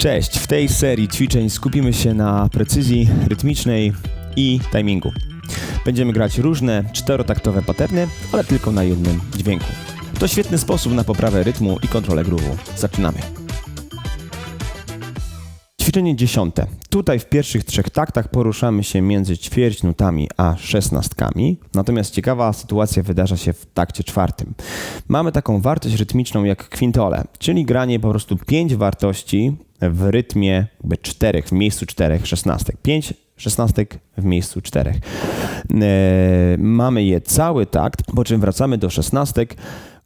Cześć, w tej serii ćwiczeń skupimy się na precyzji rytmicznej i timingu. Będziemy grać różne czterotaktowe paterny, ale tylko na jednym dźwięku. To świetny sposób na poprawę rytmu i kontrolę groove'u. Zaczynamy. Ćwiczenie dziesiąte. Tutaj w pierwszych trzech taktach poruszamy się między ćwierćnutami a szesnastkami, natomiast ciekawa sytuacja wydarza się w takcie czwartym. Mamy taką wartość rytmiczną jak kwintole, czyli granie po prostu pięć wartości w rytmie jakby czterech, w miejscu czterech szesnastek. Pięć szesnastek w miejscu czterech. E, mamy je cały takt, po czym wracamy do szesnastek,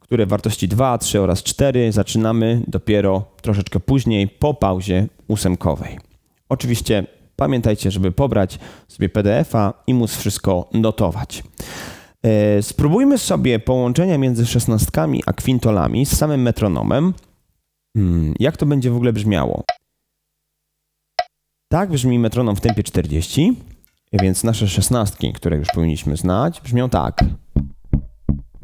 które wartości 2, 3 oraz 4 zaczynamy dopiero troszeczkę później po pauzie ósemkowej. Oczywiście pamiętajcie, żeby pobrać sobie PDF-a i móc wszystko notować. E, spróbujmy sobie połączenia między szesnastkami a kwintolami z samym metronomem. Hmm, jak to będzie w ogóle brzmiało? Tak brzmi metronom w tempie 40, więc nasze szesnastki, które już powinniśmy znać, brzmią tak.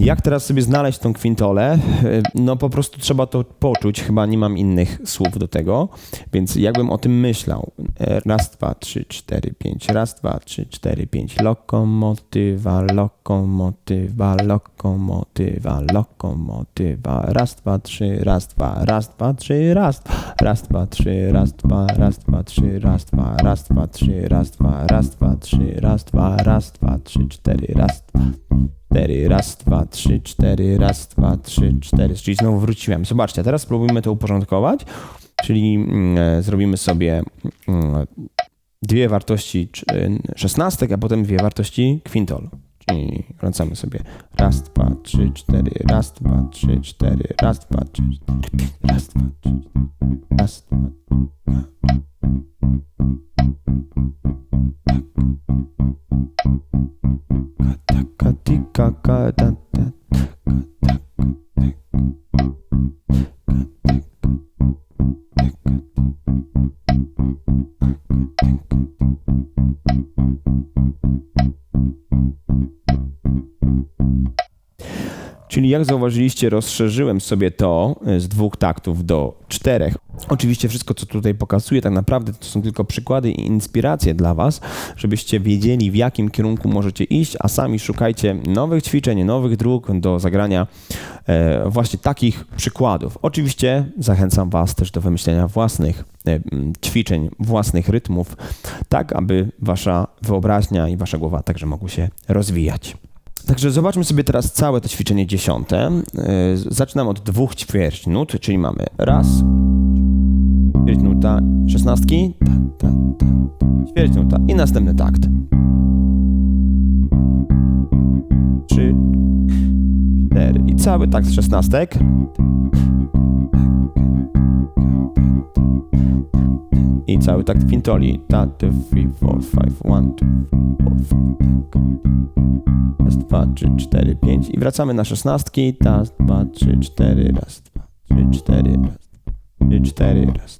Jak teraz sobie znaleźć tą kwintolę? No po prostu trzeba to poczuć, chyba nie mam innych słów do tego, więc jakbym o tym myślał. Raz, dwa, trzy, cztery, pięć, raz, dwa, trzy, cztery, pięć. Lokomotywa, lokomotywa, lokomotywa, lokomotywa. Raz, dwa, trzy, raz, dwa, raz, dwa, trzy, raz, raz, dwa, trzy, raz, dwa, raz, dwa, trzy, raz, dwa, raz, dwa, trzy, raz, dwa, raz, dwa, trzy, raz, dwa, raz, dwa, trzy, cztery, raz, dwa cztery, raz, dwa, trzy, cztery, raz, dwa, trzy, cztery. Czyli znowu wróciłem. Zobaczcie, teraz spróbujmy to uporządkować, czyli mm, e, zrobimy sobie mm, dwie wartości szesnastek, a potem dwie wartości kwintol. Czyli wracamy sobie raz, dwa, trzy, cztery, raz, dwa, trzy, cztery, raz, dwa, trzy, cztery, raz, dwa, trzy, raz, jak zauważyliście, rozszerzyłem sobie to e, z dwóch taktów do czterech. Oczywiście wszystko, co tutaj pokazuję, tak naprawdę to są tylko przykłady i inspiracje dla Was, żebyście wiedzieli, w jakim kierunku możecie iść, a sami szukajcie nowych ćwiczeń, nowych dróg do zagrania e, właśnie takich przykładów. Oczywiście zachęcam Was też do wymyślenia własnych e, ćwiczeń, własnych rytmów, tak aby Wasza wyobraźnia i Wasza głowa także mogły się rozwijać. Także zobaczmy sobie teraz całe to ćwiczenie dziesiąte. E, zaczynam od dwóch ćwierć nut, czyli mamy raz, ćwierć nuta, szesnastki, ta, ta, ta, ćwierć nuta i następny takt. Trzy, cztery i cały takt szesnastek. I cały takt pintoli. Ta, two, three, four, five, one, two, four, five. Raz, dwa, trzy, cztery, pięć. I wracamy na szesnastki. Raz, dwa, trzy, cztery, raz, dwa, trzy, cztery, raz, trzy, cztery, raz,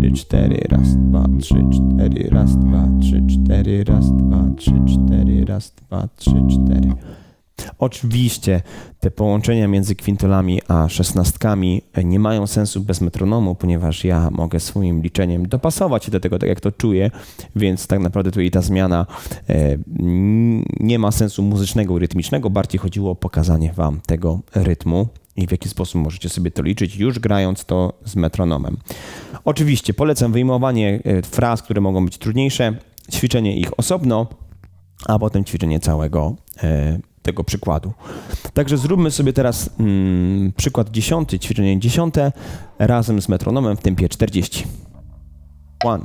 trzy, cztery, raz, dwa, trzy, cztery, raz, dwa, trzy, cztery, raz, dwa, trzy, cztery, raz, dwa, trzy, cztery. Oczywiście te połączenia między kwintolami a szesnastkami nie mają sensu bez metronomu, ponieważ ja mogę swoim liczeniem dopasować się do tego, tak jak to czuję, więc tak naprawdę tutaj ta zmiana e, nie ma sensu muzycznego i rytmicznego, bardziej chodziło o pokazanie Wam tego rytmu i w jaki sposób możecie sobie to liczyć, już grając to z metronomem. Oczywiście polecam wyjmowanie e, fraz, które mogą być trudniejsze, ćwiczenie ich osobno, a potem ćwiczenie całego e, tego przykładu. Także zróbmy sobie teraz mm, przykład dziesiąty, ćwiczenie dziesiąte razem z metronomem w tempie 40. One,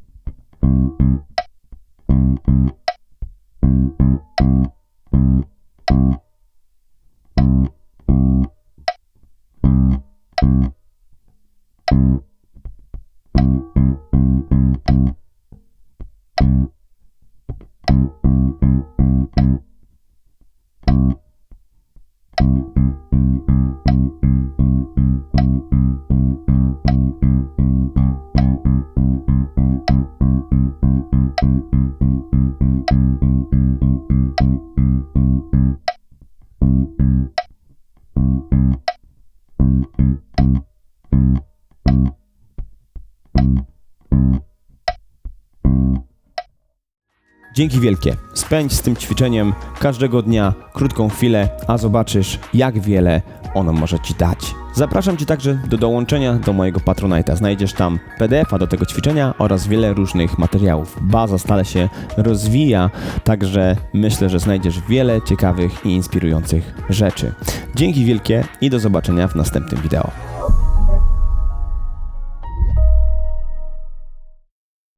Dzięki wielkie. Spędź z tym ćwiczeniem każdego dnia krótką chwilę, a zobaczysz, jak wiele ono może Ci dać. Zapraszam Cię także do dołączenia do mojego Patronite'a. Znajdziesz tam PDF-a do tego ćwiczenia oraz wiele różnych materiałów. Baza stale się rozwija, także myślę, że znajdziesz wiele ciekawych i inspirujących rzeczy. Dzięki wielkie i do zobaczenia w następnym wideo.